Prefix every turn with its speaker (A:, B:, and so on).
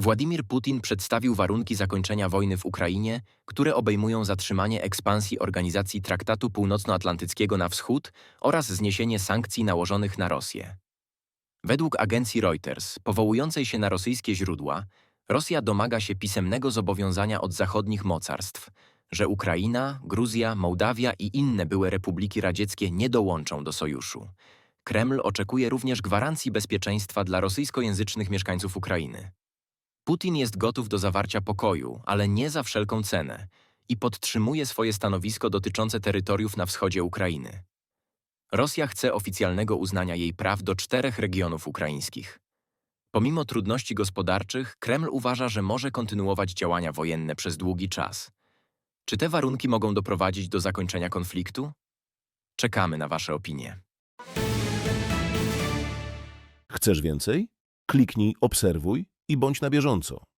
A: Władimir Putin przedstawił warunki zakończenia wojny w Ukrainie, które obejmują zatrzymanie ekspansji Organizacji Traktatu Północnoatlantyckiego na wschód oraz zniesienie sankcji nałożonych na Rosję. Według agencji Reuters, powołującej się na rosyjskie źródła, Rosja domaga się pisemnego zobowiązania od zachodnich mocarstw, że Ukraina, Gruzja, Mołdawia i inne były republiki radzieckie nie dołączą do sojuszu. Kreml oczekuje również gwarancji bezpieczeństwa dla rosyjskojęzycznych mieszkańców Ukrainy. Putin jest gotów do zawarcia pokoju, ale nie za wszelką cenę i podtrzymuje swoje stanowisko dotyczące terytoriów na wschodzie Ukrainy. Rosja chce oficjalnego uznania jej praw do czterech regionów ukraińskich. Pomimo trudności gospodarczych, Kreml uważa, że może kontynuować działania wojenne przez długi czas. Czy te warunki mogą doprowadzić do zakończenia konfliktu? Czekamy na Wasze opinie.
B: Chcesz więcej? Kliknij obserwuj i bądź na bieżąco.